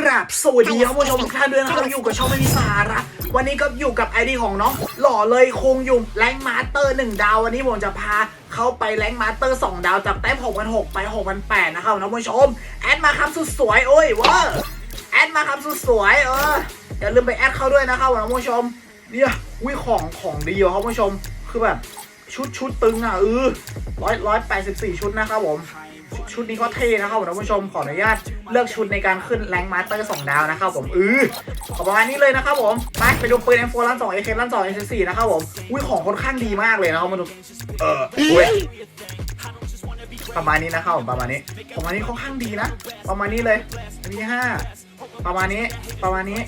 กราบสวัสดีท่านผู้ชมทุกท่านด้วยนะครับอยู่กับช่องไม่มีสาระวันนี้ก็อยู่กับไอดีของน้อง หล่อเลยคงยุ่มแรงมาสเตอร์1ดาววันนี้ผมจะพาเข้าไปแรงมาสเตอร์2ดาวจากแต้ม6,600ไป6,800นะครับท่านผู้ชม แอดมาครับสุดสวยโอ้ยเวอร์แอดมาครับสุดสวยเอออย่าลืมไปแอดเข้าด้วยนะครับท่านผู้ชมเนี่ยวิของของดีอะครับผู้ชมคือแบบชุดชุดตึงอะเออร้อยร้อยแปดสิบสี่ชุดนะครับผม ชุดนี้ก็เท่นะครับผมท่านผู้ชมขออนุญาตเลือกชุดในการขึ้นแรงมาสเตอร์สองดาวนะครับผมเออขอประมาณนี้เลยนะครับผมไปไปดูปืน M4 ลั่นสอง AK ลั่นสอง AK สี่นะครับผมอุ้ยของค่อนข้างดีมากเลยนะครับมาดูเอออุ้ยประมาณนี้นะครับผมประมาณนี้ประมาณนี้ค่อนข้างดีนะ ประมาณนี้เลยอันที่ห้า ประมาณนี้ ประมาณนี้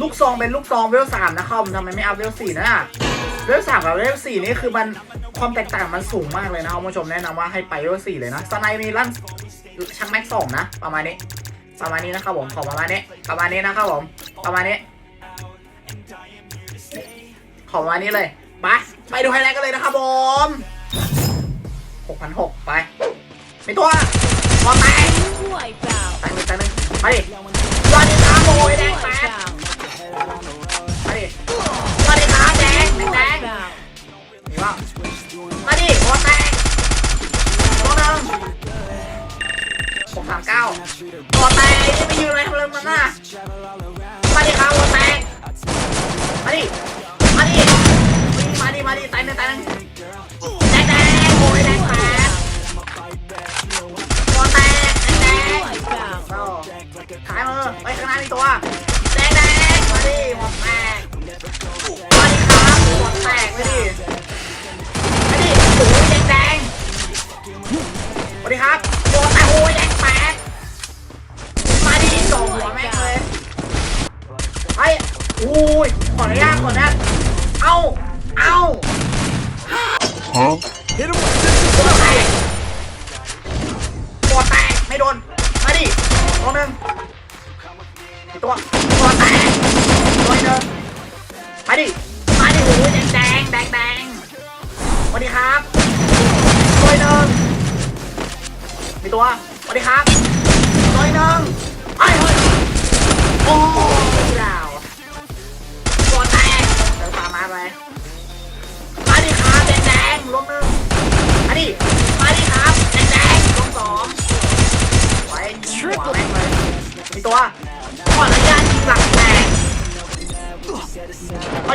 ลูกซองเป็นลูกซองเวลสามนะครับผมทำไมไม่อัพเวลสี่นะเวลสามกับเวลสี่นี่คือมันความแตกต่างมันสูงมากเลยนะครับคุณผู้ชมแนะนำว่าให้ไปเวลสี่เลยนะสไนมีลั่นชักแม็กสองนะ ประมาณนี้ ประมาณนี้นะครับผมขอประมาณนี้ ประมาณนี้นะครับผมประมาณนี้ ขอประมาณนี้เลยไปไปดูไฮไลท์กันเลยนะครับผมหกพันหกไปมีตัวพอแตก Wipe out. แตกเลยแตกเลยมาดิส วัสดีครับโอ้ยแดงแต Wipe ก out. มาดิสวัสดีครับแดงแดงแดงมีว่ามาดิพอแตกตัวหนึ่งหกสามเก้าตัวแตกนี่ไปยืนอะไรทำอะไรมันน่ะมาดิครับตัวแตกมาดิมาดิมาดิมาดิตายหนึ่งตายหนึ่ง หนึ่งอีกตัวตัวแตกตัวอีกหนึ่งมาดิมาดิโอ้ยแดงแดงแดงสวัสดีครับตัวอีกหนึ่งมีตัวสวัสดีครับตัวอีกหนึ่งไอ้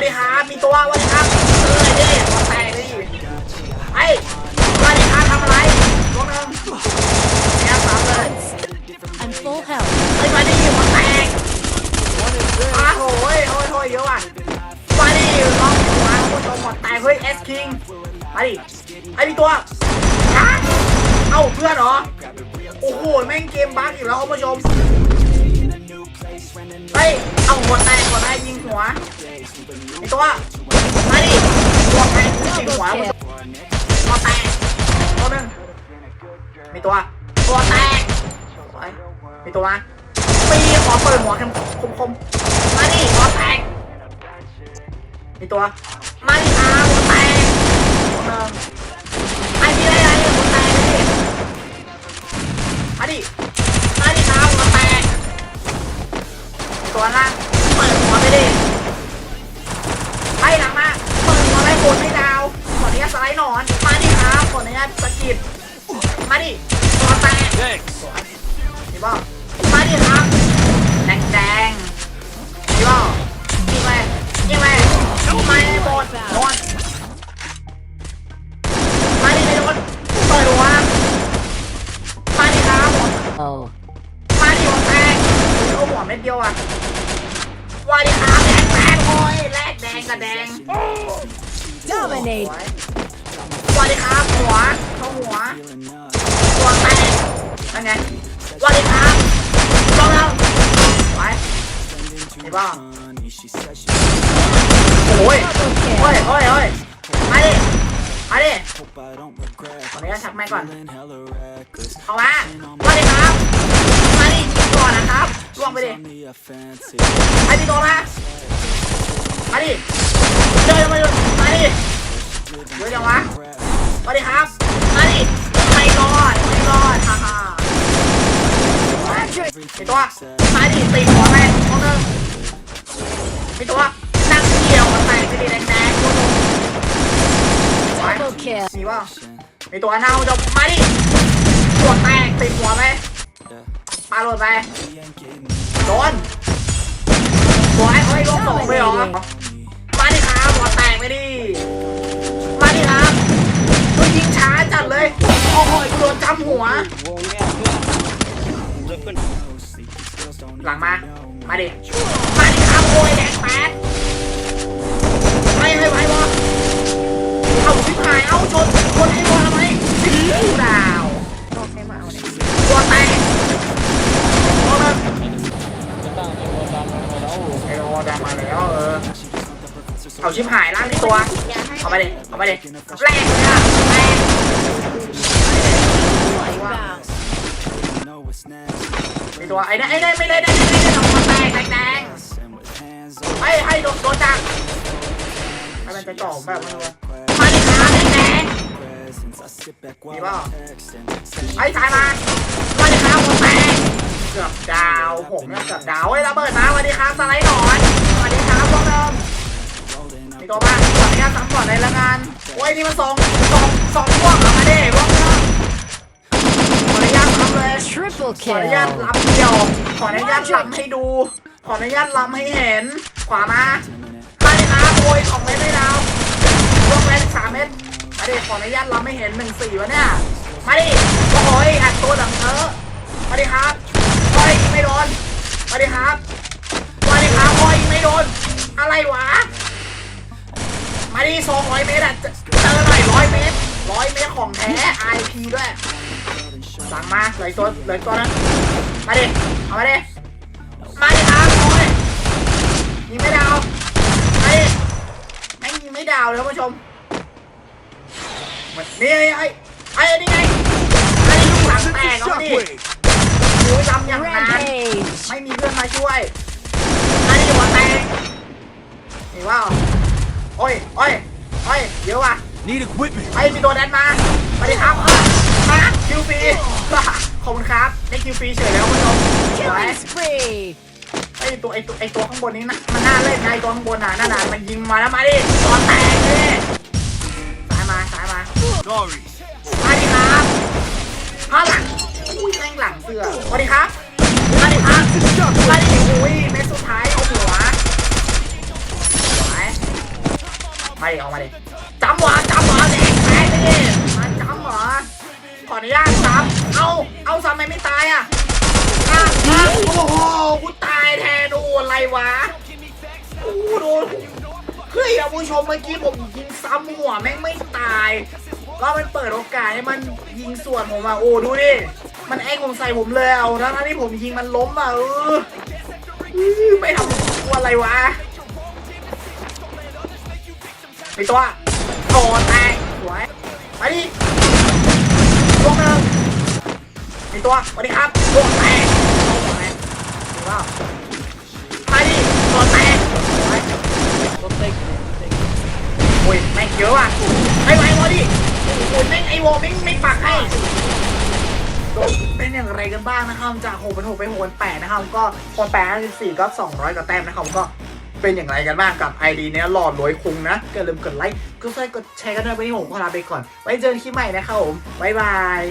ดีครับมีตัวสวัสดีครับเออดิหัวแตกดิไอ้สวัสดีครับทำอะไรลงหนึ่งเนี่ยสามเลย I'm full health. ไอ้มาดิหัวแตกอ้าวโหยโอ้ยโอ้ยเยอะว่ะมาดิน้องหัวผู้ชมหมดแตกเฮ้ยเอสคิงมาดิไอ้มีตัวฮะเอ้าเพื่อนเหรอโอ้โหแม่งเกมบั๊กอีกแล้วคุณผู้ชมเฮ้ย เอาหัวแตกหัวแตกยิงหัวไอตัวมาดิหัวแตกยิงหัวคุณผู้ชมหัวแตกตัวนึงมีตัวตัวแตกไว้มีตัวมาปีขอเปิดหัวคมคมคมมาดิหัวแตกมีตัวมาดิ ครับ Oh. มาดิวแตกเอาหัวเม็ดเดียวอะวาดิครับแดงแดงโอ้ยแลกแดงกับแดง Dominate. สวัสดีครับหัวเขาหัวตัวแตกนั่นไงสวัสดีครับลงแล้วไปนี่บ้าโอ้ยโอ้ยโอ้ยโอ้ยมาดิ มาดิขออนุญาตชักแม่ก่อนเอามาสวัสดีครับมาดิยิงก่อนนะครับล่วงไปดิไอ้ที่โดนมามาดิเดินมาดิมาดิเยอะจังวะสวัสดีครับมาดิไม่รอดไม่รอดฮ่าฮ่ามีตัวมาดิตีหัวแม่งตัวหนึง มีตัวเน่าจะมาดิตัวแตกตีหัวไปปาโดนไปโดนตัวไอ้เฮ้ยลงสองไปเหรอมาดิครับหัวแตกไปดิมาดิครับตัวยิงช้าจัดเลยโอ้โหกูโดนจำหัวหลังมา มาดิ มาดิครับโวยแดงแปด เอาไปเอาไปดิแรงเลยอะแรง Wipe out. มีตัวไอ้นี่ยไอ้นี่ยไม่ได้ได้ได้ได้สองตัวแตกแตกแตกให้ให้โดนโดนจังให้มันจะจ่อแบบมันเลยมาดิขาแดงแดงมีป่าไอ้ชายมามาดิขาหัวแตกเกือบดาวผมเกือบดาวเฮ้ระเบิดมาสวัสดีครับสไลด์หนอนสวัสดีครับพวกเดิม มีตัวบ้างขออนุญาตซ้ำก่อนเลยละกันโอ้ยนี่มันสองสองสองพวกเหรอมาดิพวกเดิมขออนุญาตซ้ำเลย Triple ขออนุญาต kill. ล้ำเดียว ขออนุญาตล้ำให้ดู ขออนุญาตล้ำให้เห็น ขวามามาดิครับโอยสองเมตรไม่ดาวลงเมตรสามเมตรมาดิขออนุญาตล้ำให้เห็นหนึ่งสี่วะเนี่ย มาดิโอ้ยอัดตัวดังเออมาดิครับโอ้ยไม่โดน มาดิครับ มาดิครับโอ้ยไม่โดน อะไรวะ มาดิสองร้อยเมตรอะเจเจอหน่อยร้อยเมตรร้อยเมตรของแท้ IP ด้วยหลังมาเหลยตัวเหลยตัวนึงมาดิเอามาดิมาดิครับโอ้ยยิงไม่ดาวมาดิแม่งยิงไม่ดาวเลยท่านผู้ชมมันนี่ไอ้ไอ้ไอ้นี่ไงไอ้ลูกหลังแตกแล้วดิโอ้ยจำอย่างนั้น Rampage. ไม่มีเพื่อนมาช่วยไอ้หัวแตกนี่ว่า โอ้ยโอ้ยโอ้ยเยอะว่ะ Need equipment. ไอ้มีตัวแดนมาสวัสดีครับเออมาคิวฟรีขอบคุณครับได้คิวฟรีเฉยแล้วคุณผู้ชมสวย Killing spree. ไอ้ตัวไอ้ตัวไอ้ตัวข้างบนนี้นะมันน่าเล่นไงตัวข้างบนน่ะนั่นน่ะมันยิงมาแล้วมาดิตัวแตกเลยสายมาสายมา Sorry. มาดิครับข้างหลังอุ้ยแม่งหลังเสื้อสวัสดีครับมาดิครับมาดิอุ้ยเม็ดสุดท้ายเอาหัวสวย มาดิเอามาดิจำหัวจำหัวแดงแตกเลยมาจำหัวขออนุญาตซ้ำเอาเอาซ้ำไม่ไม่ตายอะอะโอ้โหกูตายแทนโดนอะไรวะโอ้โดนเฮ้ยท่านผู้ชมเมื่อกี้ผมยิงซ้ำหัวแม่งไม่ตายก็มันเปิดโอกาสให้มันยิงส่วนผมอะโอ้ดูดิมันแอ้งผมใส่ผมเลยเอาทั้งที่ผมยิงมันล้มอะเอออื้อไม่ทำอะไรวะ ไปตัวโดนแตกสวยไปดิลวงหนึ่งมีตัวสวัสดีครับลวงแตกเอาสวยดูว่าไปดิโดนแตกสวยตัวเต็งโอ้ยแม่งเยอะว่ะไอ้ไว้วอดิโอ้ยแม่งไอ้วอลแม่งไม่ปักให้เป็นอย่างไรกันบ้างนะครับ จาก6เป็น6เป็น6เป็น8นะครับ ก็คน8 54ก็ 200กว่าแต้มนะครับก็ เป็นอย่างไรกันบ้างกับ ID เนี้ยหลอดรวยคุงนะอย่าลืมกดไลค์กดแชร์กดแชร์กันด้วยวันนี้ผมขอลาไปก่อน ไว้เจอกันคลิปใหม่นะครับผมบ๊ายบาย